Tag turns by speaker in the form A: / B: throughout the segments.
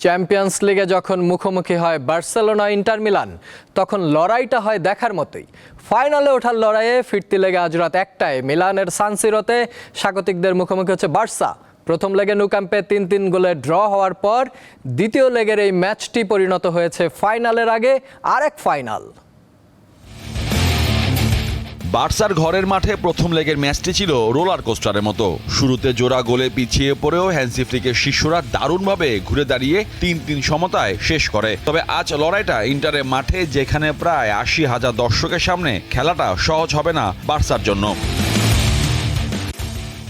A: Champions লিগে যখন মুখোমুখি হয় বার্সেলোনা, ইন্টার মিলান, তখন লড়াইটা হয় দেখার মতোই। ফাইনালে ওঠার লড়াইয়ে ফিরতি লেগে আজ রাত একটায় মিলানের সানসিরোতে স্বাগতিকদের মুখোমুখি হচ্ছে বার্সা। প্রথম লেগে নুকাম্পে তিন তিন গোলে ড্র হওয়ার পর দ্বিতীয় লেগের এই ম্যাচটি পরিণত হয়েছে ফাইনালের আগে, আরেক ফাইনাল।
B: বার্সার ঘরের মাঠে প্রথম লেগের ম্যাচটি ছিল রোলার কোস্টারের মতো। শুরুতে জোড়া গোলে পিছিয়ে পড়েও হ্যান্সি ফ্লিকের শিষ্যরা দারুণভাবে ঘুরে দাঁড়িয়ে তিন তিন সমতায় শেষ করে। তবে আজ লড়াইটা ইন্টারের মাঠে যেখানে প্রায় আশি হাজার দর্শকের সামনে খেলাটা সহজ হবে না বার্সার জন্য।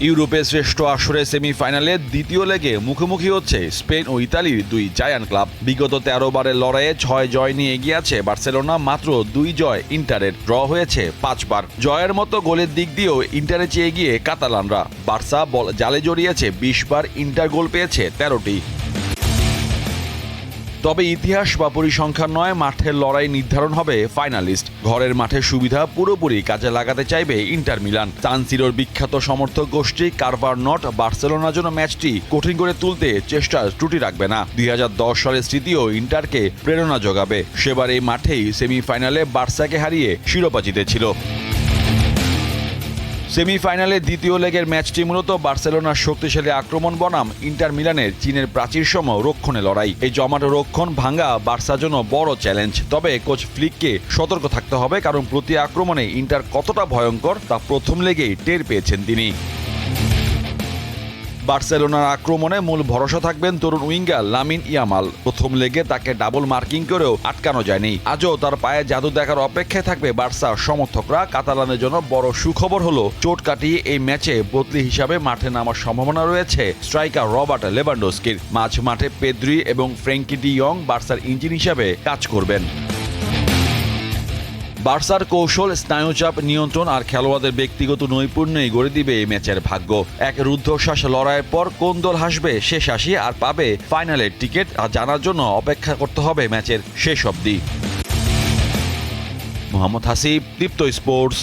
B: ইউরোপের শ্রেষ্ঠ আসরে সেমিফাইনালে দ্বিতীয় লেগে মুখোমুখি হচ্ছে স্পেন ও ইতালির দুই জায়ান্ট ক্লাব। বিগত তেরো বারের লড়াইয়ে ছয় জয় নিয়ে এগিয়ে আছে বার্সেলোনা, মাত্র দুই জয় ইন্টারের ড্র হয়েছে পাঁচবার। জয়ের মতো গোলের দিক দিয়েও ইন্টারে চেয়ে গিয়ে কাতালানরা। বার্সা বল জালে জড়িয়েছে বিশ বার ইন্টার গোল পেয়েছে তেরোটি। তবে ইতিহাস বা পরিসংখ্যান নয়, মাঠের লড়াই নির্ধারণ হবে ফাইনালিস্ট। ঘরের মাঠের সুবিধা পুরোপুরি কাজে লাগাতে চাইবে ইন্টার মিলান। সানসিরোর বিখ্যাত সমর্থক গোষ্ঠী কারভার নট বার্সেলোনার জন্য ম্যাচটি কঠিন করে তুলতে চেষ্টা ত্রুটি রাখবে না। দুই হাজার দশ সালের স্মৃতিও ইন্টারকে প্রেরণা যোগাবে। সেবার এই মাঠেই সেমিফাইনালে বার্সাকে হারিয়ে শিরোপা জিতেছিল। সেমিফাইনালে দ্বিতীয় লেগের ম্যাচটি মূলত বার্সেলোনার শক্তিশালী আক্রমণ বনাম ইন্টার মিলানের চীনের প্রাচীর সম রক্ষণে লড়াই। এই জমাটো রক্ষণ ভাঙ্গা বার্সার জন্য বড় চ্যালেঞ্জ। তবে কোচ ফ্লিককে সতর্ক থাকতে হবে, কারণ প্রতি আক্রমণে ইন্টার কতটা ভয়ঙ্কর তা প্রথম লেগেই টের পেয়েছেন তিনি। বার্সেলোনার আক্রমণে মূল ভরসা থাকবেন তরুণ উইঙ্গার লামিন ইয়ামাল। প্রথম লেগে তাকে ডাবল মার্কিং করেও আটকানো যায়নি। আজও তার পায়ে জাদু দেখার অপেক্ষায় থাকবে বার্সার সমর্থকরা। কাতালানের জন্য বড় সুখবর হলো, চোট কাটিয়ে এই ম্যাচে বদলি হিসাবে মাঠে নামার সম্ভাবনা রয়েছে স্ট্রাইকার রবার্ট লেভানডোস্কির। মাঝ মাঠে পেদ্রি এবং ফ্র্যাঙ্কি ডি ইয়ং বার্সার ইঞ্জিন হিসাবে কাজ করবেন। বার্সার কৌশল, স্নায়ুচাপ, নিয়ন্ত্রণ আর খেলোয়াড়দের ব্যক্তিগত নৈপুণ্যই গড়ে দিবে এই ম্যাচের ভাগ্য। এক রুদ্ধশ্বাস লড়াইয়ের পর কোন দল হাসবে শেষ হাসি আর পাবে ফাইনালের টিকিট, আর জানার জন্য অপেক্ষা করতে হবে ম্যাচের শেষ অবধি। মোহাম্মদ হাসিব, দীপ্ত স্পোর্টস।